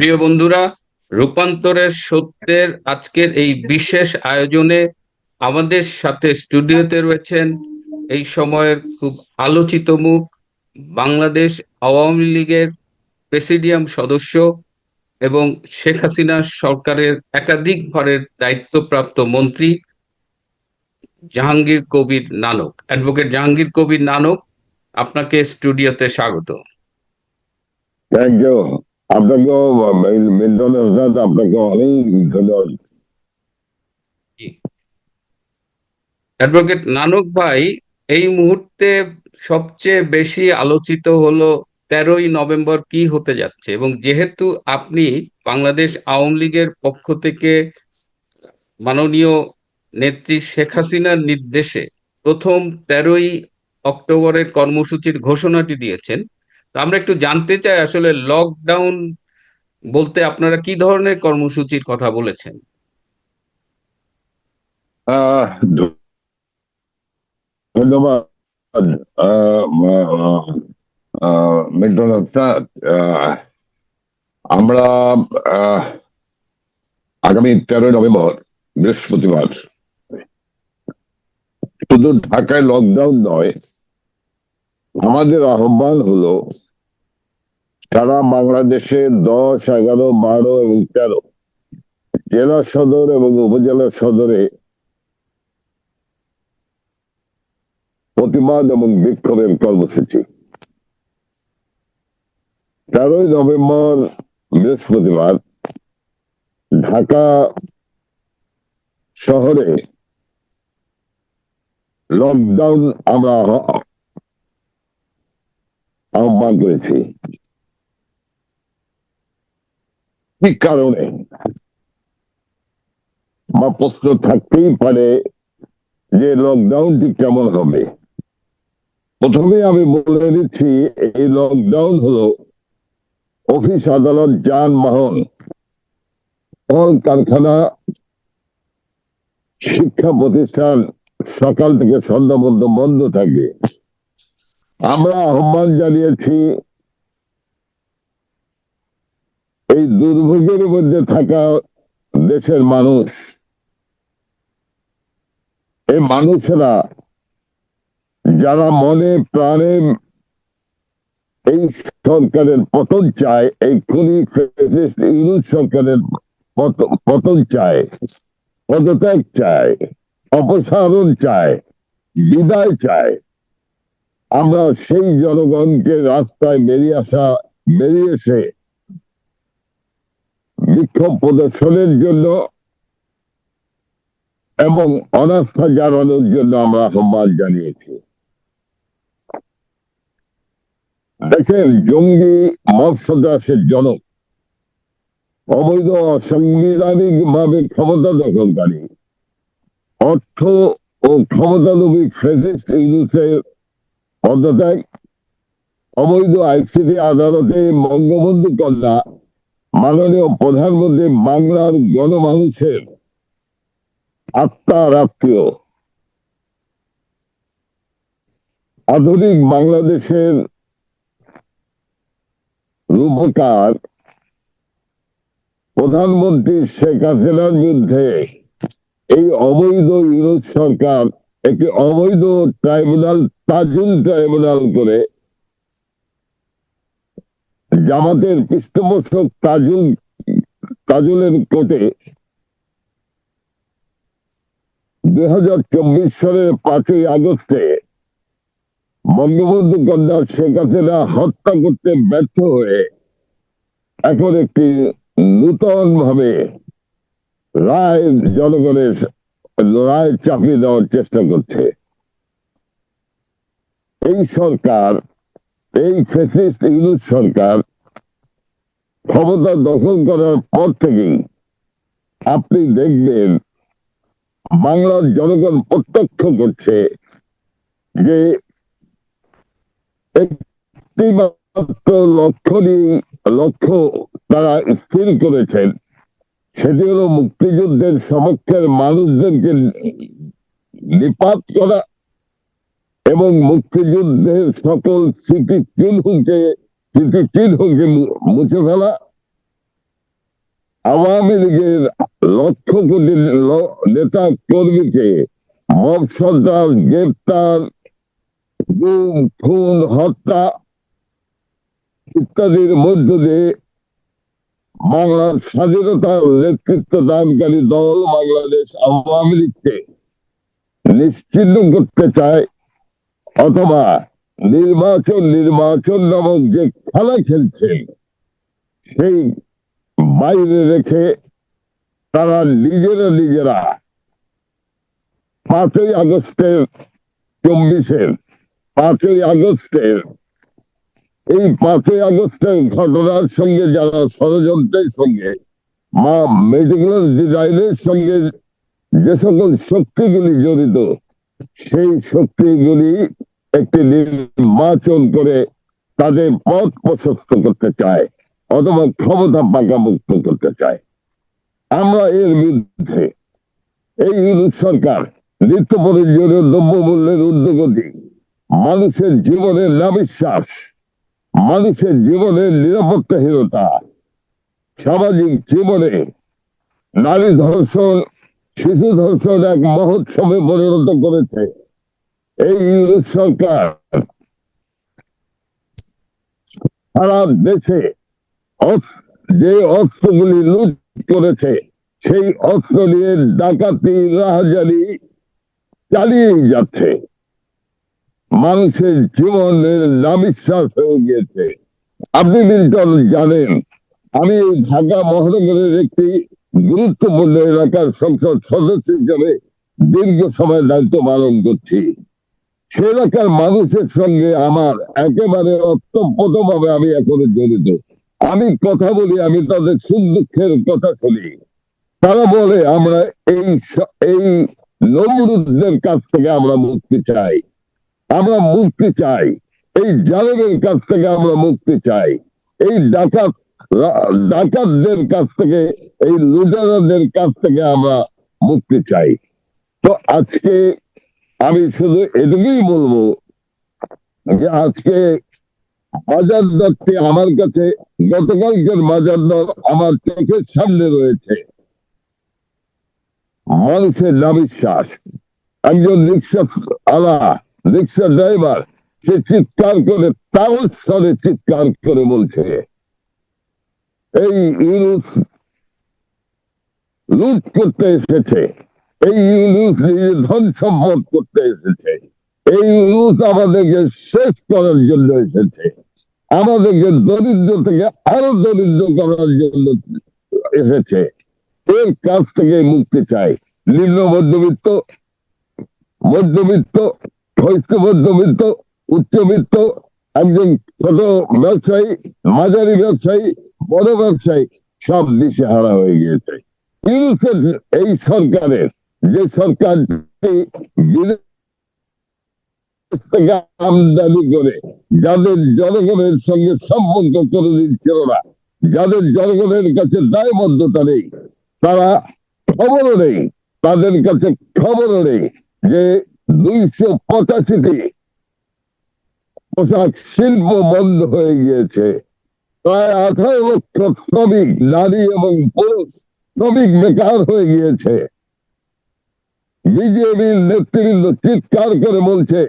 প্রিয় বন্ধুরা, রূপান্তরের সত্যের আজকের এই বিশেষ আয়োজনে আমাদের সাথে স্টুডিওতে রয়েছেন এই সময়ের খুব আলোচিত মুখ বাংলাদেশ আওয়ামী লীগের প্রেসিডিয়াম সদস্য এবং শেখ হাসিনা সরকারের একাধিক ভরের দায়িত্বপ্রাপ্ত মন্ত্রী জাহাঙ্গীর কবির নানক, অ্যাডভোকেট জাহাঙ্গীর কবির নানক, আপনাকে স্টুডিওতে স্বাগত। আপনাকেও মিল্টন আজাদ আপনাকে অনেক অ্যাডভোকেট নানক ভাই, এই মুহূর্তে সবচেয়ে বেশি আলোচিত হলো তেরোই নভেম্বর কি হতে যাচ্ছে? এবং যেহেতু আপনি বাংলাদেশ আওয়ামী লীগের পক্ষ থেকে মাননীয় নেত্রী শেখ হাসিনার নির্দেশে প্রথম তেরোই অক্টোবরের কর্মসূচির ঘোষণাটি দিয়েছেন তো আমরা একটু জানতে চাই আসলে লকডাউন বলতে আপনারা কি ধরনের কর্মসূচির কথা বলেছেন? ধন্যবাদ। মিল্টন আহ, আমরা আগামী তেরোই নভেম্বর বৃহস্পতিবার। শুধু ঢাকায় লকডাউন নয় আমাদের আহ্বান হলো, সারা বাংলাদেশে দশ, এগারো, বারো এবং তেরো জেলা সদর এবং উপজেলা সদরে প্রতিবাদ এবং বিক্ষোভের কর্মসূচি। তেরোই নভেম্বর, বৃহস্পতিবার, ঢাকা শহরে লকডাউন আমরা আহ্বান করেছি কি কারণে? বা প্রশ্ন থাকতেই পারে যে লকডাউনটি কেমন হবে? প্রথমে আমি বলে দিচ্ছি, এই লকডাউন হলো অফিস আদালত যানবাহন কল কারখানা, শিক্ষা প্রতিষ্ঠান, সকাল থেকে সন্ধ্যা বন্ধ থাকে। আমরা আহ্বান জানিয়েছি, এই দুর্ভোগের মধ্যে থাকা দেশের মানুষ, এই মানুষেরা যারা মনে প্রাণে এই সরকারের পতন চায় এই খুনি ইউনুস সরকারের পত- পতন চায়, পদত্যাগ চায়, অপসারণ চায়, বিদায় চায় আমরা সেই জনগণকে রাস্তায় বেরিয়ে আসা বেরিয়ে এসে বিক্ষোভ প্রদর্শনের জন্য এবং অনাস্থা জানানোর জন্য আমরা আহ্বান জানিয়েছি। দেখেন, জঙ্গি মৎস্যদাসের জনক অবৈধ অসাংবিধানিক ভাবে ক্ষমতা দখলকারী, অর্থ ও ক্ষমতালোভী ফ্রেসিস্ট ইউনুসের পদত্যাগ অবৈধ আইসিটি আদালতে বঙ্গবন্ধু কন্যা মাননীয় প্রধানমন্ত্রী বাংলার গণমানুষের আত্মা রাষ্ট্রীয়। আধুনিক বাংলাদেশের রূপকার প্রধানমন্ত্রী শেখ হাসিনার বিরুদ্ধে এই অবৈধ ইউরোপ সরকার একটি অবৈধ ট্রাইব্যুনাল, তাজুল ট্রাইব্যুনাল করে জামাতের পৃষ্ঠপোষক তাজুল, তাজুলের কোর্টে দুই হাজার চব্বিশ সালের পাঁচই আগস্টে বঙ্গবন্ধু কন্যা শেখ হাসিনা হত্যা করতে ব্যর্থ হয়ে এখন একটি নূতন ভাবে রায় জনগণের রায় চাপিয়ে দেওয়ার চেষ্টা করছে। এই সরকার, এই ফেসিস্ট ইউনুস সরকার ক্ষমতা দখল করার পর থেকেই আপনি দেখবেন বাংলার জনগণ প্রত্যক্ষ করছে যে একটি লক্ষ্য নিয়ে, লক্ষ্য তারা স্থির করেছেন। সেটি হলো মুক্তিযুদ্ধের সমক্ষের মানুষদেরকে নিপাত করা এবং মুক্তিযুদ্ধের সকল স্মৃতি চিহ্নকে স্মৃতি চিহ্নকে মুছে ফেলা। আওয়ামী লীগের লক্ষ কোটি নেতা কর্মীকে মব সন্ত্রাস, গ্রেপ্তার খুন, হত্যা ইত্যাদির মধ্য দিয়ে বাংলার স্বাধীনতার নেতৃত্ব দানকারী দল বাংলাদেশ আওয়ামী লীগকে নিশ্চিন্ন করতে চায় অথবা নির্বাচন নির্বাচন নামক যে খেলা খেলছেন সেই বাইরে রেখে তারা নিজেরা নিজেরা পাঁচই আগস্টের চব্বিশের, পাঁচই আগস্টের এই পাঁচই আগস্টের ঘটনার সঙ্গে যারা ষড়যন্ত্রের সঙ্গে, মা মেডিকেল ডিজাইনের সঙ্গে যে সকল শক্তিগুলি জড়িত, সেই শক্তিগুলি একটি নির্বাচন করে তাদের পথ প্রশস্ত করতে চায়, অথবা ক্ষমতা পাকামুক্ত করতে চায়। আমরা এর বিরুদ্ধে এই সরকার নিত্য প্রয়োজনীয় দ্রব্যমূল্যের ঊর্ধ্বগতি মানুষের জীবনের নাবিশ্বাস মানুষের জীবনের নিরাপত্তাহীনতা সামাজিক জীবনে নারী ধর্ষণ, শিশু ধর্ষণ এক মহোৎসবে পরিণত করেছে। এই ইউনিট সরকার সারা দেশে যে অস্ত্রগুলি লুট করেছে, সেই অস্ত্র নিয়ে ডাকাতি রাহাজারি চালিয়ে যাচ্ছে। মানুষের জীবনের নামিশ্বাস হয়ে গিয়েছে। আপনি লিন্টন জানেন, আমি ঢাকা মহানগরের একটি গুরুত্বপূর্ণ এলাকার সংসদ সদস্য হিসেবে দীর্ঘ সময় দায়িত্ব পালন করছি। সে এলাকার মানুষের সঙ্গে আমার একেবারে অত্যন্তভাবে আমি এখনও জড়িত। আমি কথা বলি, আমি তাদের সুখ দুঃখের কথা শুনি। তারা বলে, আমরা এই এই নমরুদদের কাছ থেকে আমরা মুক্তি চাই। আমরা মুক্তি চাই। এই জালেমের কাছ থেকে আমরা মুক্তি চাই। এই ডাকাত, ডাকাতদের কাছ থেকে, এই লুটারাদের কাছ থেকে আমরা মুক্তি চাই। তো আজকে আমি শুধু এটুকুই বলব যে আজকে বাজার দরটি আমার কাছে, গতকালকের বাজার দর আমার চোখের সামনে রয়েছে। মানুষের নাবিশ্বাস। একজন রিক্সা আলা রিক্সা ড্রাইভার, সে চিৎকার করে তাও স্তরে চিৎকার করে বলছে, এই ইউনুস লুট করতে এসেছে, এই ইউনুস নিজের ধন সম্পদ করতে এসেছে, এই ইউনুস আমাদেরকে শেষ করার জন্য এসেছে, আমাদেরকে দরিদ্র থেকে আরও দরিদ্র করার জন্য এসেছে এর কাছ থেকে মুক্তি চাই। নিম্ন মধ্যবিত্ত মধ্যবিত্ত বয়স্ক মধ্যবিত্ত উচ্চবিত্ত একজন ছোট ব্যবসায়ী, মাঝারি ব্যবসায়ী, বড় ব্যবসায়ী, সব দিশে হারা হয়ে গিয়েছে। ইউনুসের এই সরকারের যে সরকার বিদেশ থেকে আমদানি করে, যাদের জনগণের সঙ্গে সম্পর্ক করে দিচ্ছিল না, যাদের জনগণের কাছে দায়বদ্ধতা নেই, তারা খবরও নেই, তাদের কাছে খবরও নেই যে দুইশো পঁচাশিটি পোশাক শিল্প বন্ধ হয়ে গিয়েছে। প্রায় আঠারো লক্ষ শ্রমিক, নারী এবং পুরুষ শ্রমিক বেকার হয়ে গিয়েছে। বিজেপির নেতৃবৃন্দ চিৎকার করে বলছে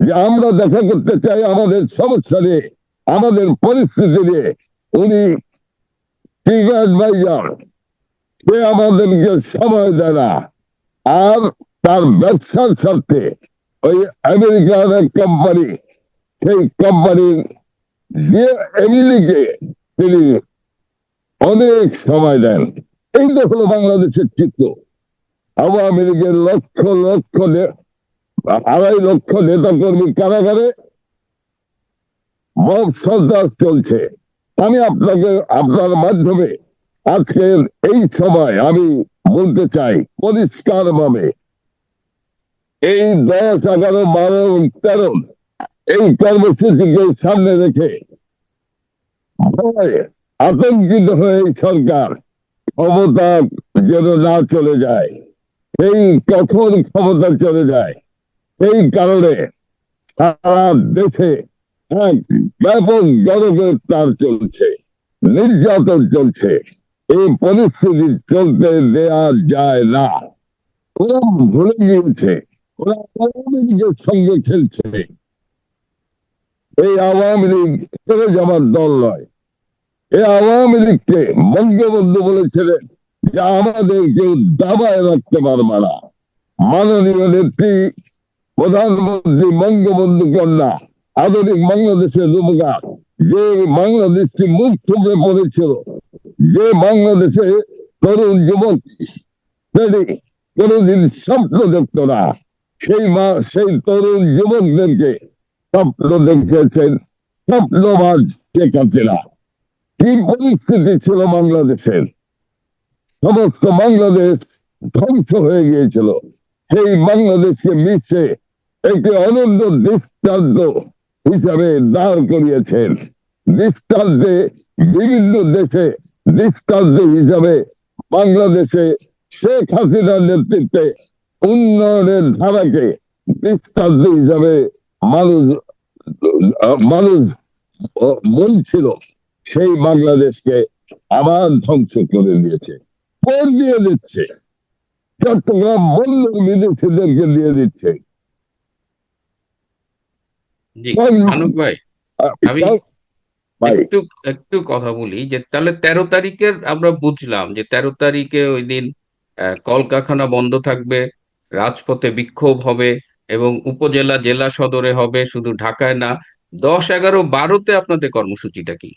যে, আমরা দেখা করতে চাই আমাদের সমস্যা নিয়ে, আমাদের পরিস্থিতি নিয়ে। উনি টিকাস ভাইজান, সে আমাদেরকে সময় দেয় না। আর তার ব্যবসার স্বার্থে ওই আমেরিকার এক কোম্পানি সেই কোম্পানির যে এমনিকে তিনি অনেক সময় দেন। এই তো হলো বাংলাদেশের চিত্র। আওয়ামী লীগের লক্ষ লক্ষ আড়াই লক্ষ নেতা কর্মী কারাগারে মব সন্ত্রাস চলছে। আমি আপনাকে, আপনার মাধ্যমে আজকের এই সময় আমি বলতে চাই পরিষ্কার ভাবে এই দশ, এগারো, বারো তেরো, এই কর্মসূচিকে সামনে রেখে আতঙ্কিত হয়ে সরকার ক্ষমতা যেন না চলে যায়, সেই কখন ক্ষমতা চলে যায়, সেই কারণে সারা দেশে এক ব্যাপক জনগ্রেপ্তার চলছে, নির্যাতন চলছে, এই পরিস্থিতি চলতে দেয়া যায় না। ভুলে গিয়েছে। ওরা আওয়ামী লীগের সঙ্গে খেলছে। এই আওয়ামী লীগ ছেড়ে যাবার দল নয়। এই আওয়ামী লীগকে বঙ্গবন্ধু যে আমাদের কেউ দাবায় রাখতে পারবে না। মাননীয় নেত্রী, প্রধানমন্ত্রী বঙ্গবন্ধু কন্যা, আধুনিক বাংলাদেশের রূপকার যে বাংলাদেশটি মুখ থুবড়ে পড়েছিল যে বাংলাদেশে তরুণ যুবক কোনদিন স্বপ্ন দেখত না। সেই মা, সেই তরুণ যুবকদেরকে স্বপ্ন দেখেছেন স্বপ্নবাজ শেখ হাসিনা। কি পরিস্থিতি ছিল বাংলাদেশের? সমস্ত বাংলাদেশ ধ্বংস হয়ে গিয়েছিল। সেই বাংলাদেশকে মিশে একটি অনন্য দৃষ্টান্ত হিসাবে দাঁড় করিয়েছেন। দৃষ্টান্তে বিভিন্ন দেশে দৃষ্টান্ত হিসাবে বাংলাদেশে শেখ হাসিনার নেতৃত্বে উন্নয়নের ধারাকে দৃষ্টান্ত হিসাবে মানুষ মানুষ বলছিল সেই বাংলাদেশকে আবার ধ্বংস করে দিয়েছে কোন দিয়ে দিচ্ছে। চট্টগ্রাম বন্দর বিদেশিদেরকে দিয়ে দিচ্ছে। ভাই আমি- একটু একটু কথা বলি যে তাহলে তেরো তারিখের আমরা বুঝলাম যে তেরো তারিখে ওই দিন কলকারখানা বন্ধ থাকবে রাজপথে বিক্ষোভ হবে এবং উপজেলা জেলা সদরে হবে শুধু ঢাকায় না, দশ এগারো বারোতে আপনাদের কর্মসূচিটা কি?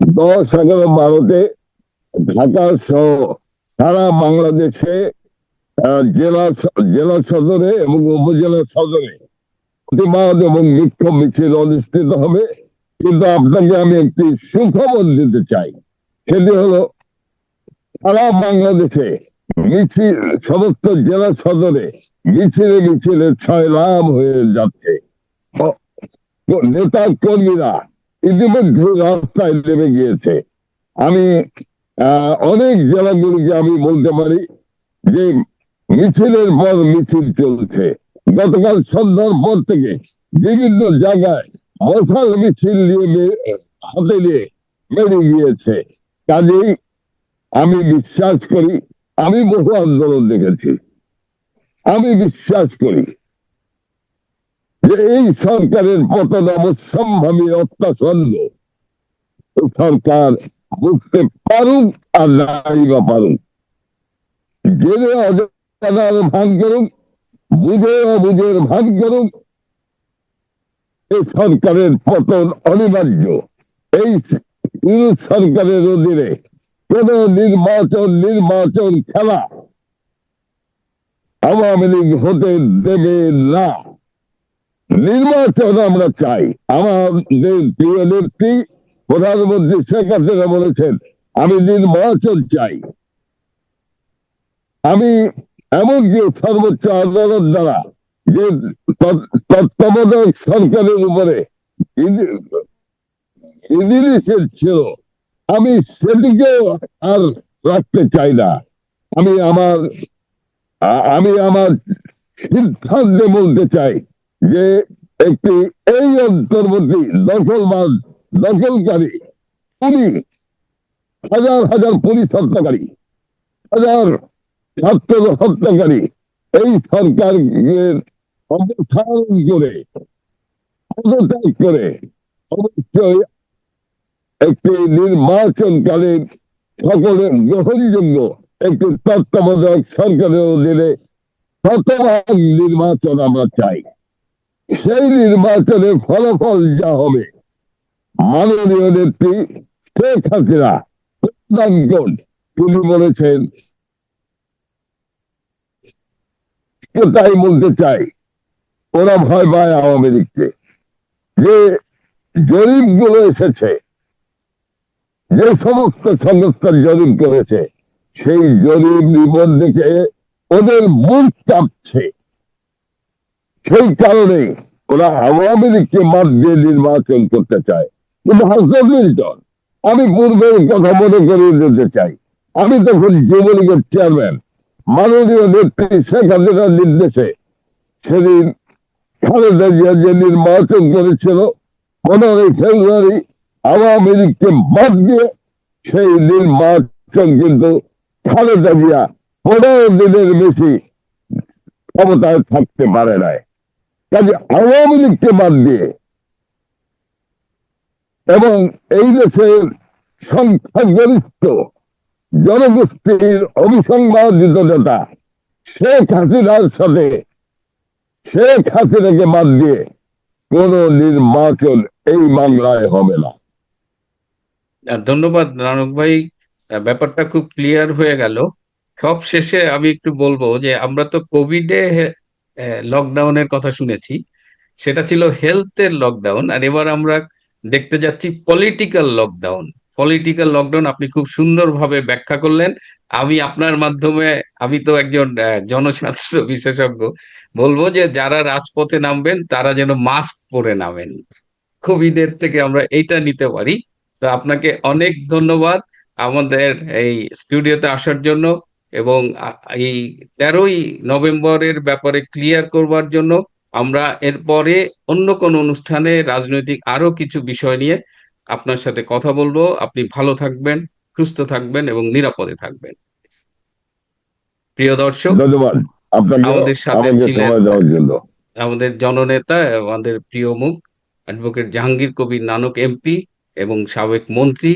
দশ এগারো বারোতে ঢাকা সহ সারা বাংলাদেশে জেলা জেলা সদরে এবং উপজেলা সদরে প্রতিবাদ এবং বিক্ষোভ মিছিল অনুষ্ঠিত হবে। কিন্তু আপনাকে আমি একটি সুখবর দিতে চাই। সেটি হলো সারা বাংলাদেশে মিছিল, সমস্ত জেলা সদরে মিছিলে মিছিলে ছয় লাভ হয়ে যাচ্ছে। নেতা কর্মীরা ইতিমধ্যে রাস্তায় নেমে গিয়েছে। আমি অনেক জেলাগুলিকে আমি বলতে পারি যে মিছিলের পর মিছিল চলছে। গতকাল সন্ধ্যার পর থেকে বিভিন্ন জায়গায় মশাল মিছিল নিয়ে হাতে নিয়ে বেরিয়ে গিয়েছে। কাজেই আমি বিশ্বাস করি আমি বহু আন্দোলন দেখেছি। আমি বিশ্বাস করি যে এই সরকারের পতন অবশ্যম্ভাবী অত্যাচন্দ্র সরকার বুঝতে পারুক আর নাই বা পারুক। জেনে অজানার ভাগ করুক, বুঝে অবুঝের ভাগ করুক এই সরকারের পতন অনিবার্য। এই সরকারের অধীনে কোন নির্বাচন নির্বাচন খেলা আওয়ামী লীগ হতে দেবে না। নির্বাচন আমরা চাই। আমাদের প্রিয় নেত্রী, প্রধানমন্ত্রী শেখ হাসিনা বলেছেন, আমি নির্বাচন চাই। আমি এমনকি সর্বোচ্চ আদালত দ্বারা যে তত্ত্বাবধায়ক সরকারের উপরে ছিল আমি সেটিকেও আর রাখতে চাই না। আমি আমার আমি আমার সিদ্ধান্তে বলতে চাই যে একটি এই অন্তর্বর্তী দখলবাজ দখলকারী উনি হাজার হাজার পুলিশ হত্যাকারী, হাজার ছাত্র হত্যাকারী এই সরকারের অবস্থান করে, পদত্যাগ করে অবশ্যই একটি নির্বাচনকালীন সকলের গ্রহণযোগ্য একটি তত্ত্বাবধায়ক সরকারের অধীনে শতভাগ নির্বাচন আমরা চাই। সেই নির্বাচনের ফলাফল যা হবে, মাননীয় নেত্রী শেখ হাসিনা প্রধানগণ তিনি বলেছেন তাই বলতে চাই, ওরা ভয় পায় আওয়ামী লীগকে। যে জরিপগুলো এসেছে যে সমস্ত সংস্থার জরিপ করেছে, সেই জরিপ নিবন্ধ ওদের বুক চাপছে। সেই কারণে ওরা আওয়ামী লীগকে মাঠ দিয়ে নির্বাচন করতে চায়। কিন্তু হাসন মিল্টন, আমি পূর্বের কথা মনে করিয়ে দিতে চাই। আমি তখন যুবলীগের চেয়ারম্যান। মাননীয় নেত্রী শেখ হাসিনার নির্দেশে সেদিন খালেদা জিয়া যে নির্বাচন করেছিল, পনেরোই ফেব্রুয়ারি আওয়ামী লীগকে সেই নির্বাচন কিন্তু খালেদা জিয়া পনেরো দিনের বেশি ক্ষমতায় থাকতে পারে কাজে আওয়ামী লীগকে বাদ দিয়ে এবং এই দেশের সংখ্যাগরিষ্ঠ জনগোষ্ঠীর অভিসংবাদিত নেতা শেখ হাসিনার সাথে, শেখ হাসিনাকে বাদ দিয়ে কোন নির্বাচন এই বাংলায় হবে না। ধন্যবাদ নানক ভাই। ব্যাপারটা খুব ক্লিয়ার হয়ে গেল। সব শেষে আমি একটু বলব যে আমরা তো কোভিডে লকডাউনের কথা শুনেছি। সেটা ছিল হেলথের লকডাউন আর এবার আমরা দেখতে যাচ্ছি পলিটিক্যাল লকডাউন পলিটিক্যাল লকডাউন আপনি খুব সুন্দরভাবে ব্যাখ্যা করলেন। আমি আপনার মাধ্যমে, আমি তো একজন জনস্বাস্থ্য বিশেষজ্ঞ, বলব যে যারা রাজপথে নামবেন তারা যেন মাস্ক পরে নামেন। কোভিডের থেকে আমরা এইটা নিতে পারি। তো আপনাকে অনেক ধন্যবাদ আমাদের এই স্টুডিওতে আসার জন্য এবং এই তেরোই নভেম্বরের ব্যাপারে ক্লিয়ার করবার জন্য আমরা এরপরে অন্য কোনো অনুষ্ঠানে রাজনৈতিক আরও কিছু বিষয় নিয়ে আপনার সাথে কথা বলব। আপনি ভালো থাকবেন সুস্থ থাকবেন এবং নিরাপদে থাকবেন। প্রিয় দর্শক ধন্যবাদ। আমাদের সাথে ছিলেন। আমাদের জননেতা আমাদের প্রিয় মুখ অ্যাডভোকেট জাহাঙ্গীর কবির নানক এমপি এবং সাবেক মন্ত্রী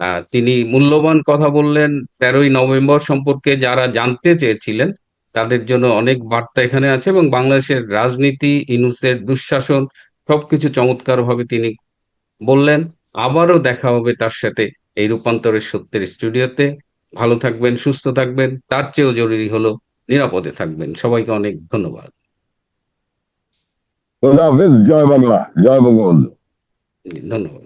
আহ, তিনি মূল্যবান কথা বললেন। তেরোই নভেম্বর সম্পর্কে যারা জানতে চেয়েছিলেন তাদের জন্য অনেক বার্তা এখানে আছে এবং বাংলাদেশের রাজনীতি ইনুসের দুঃশাসন সবকিছু চমৎকারভাবে তিনি বললেন। আবারও দেখা হবে তার সাথে এই রূপান্তরের সত্যের স্টুডিওতে। ভালো থাকবেন সুস্থ থাকবেন তার চেয়েও জরুরি হলো নিরাপদে থাকবেন। সবাইকে অনেক ধন্যবাদ। জয় বাংলা জয় বঙ্গবন্ধু। ধন্যবাদ।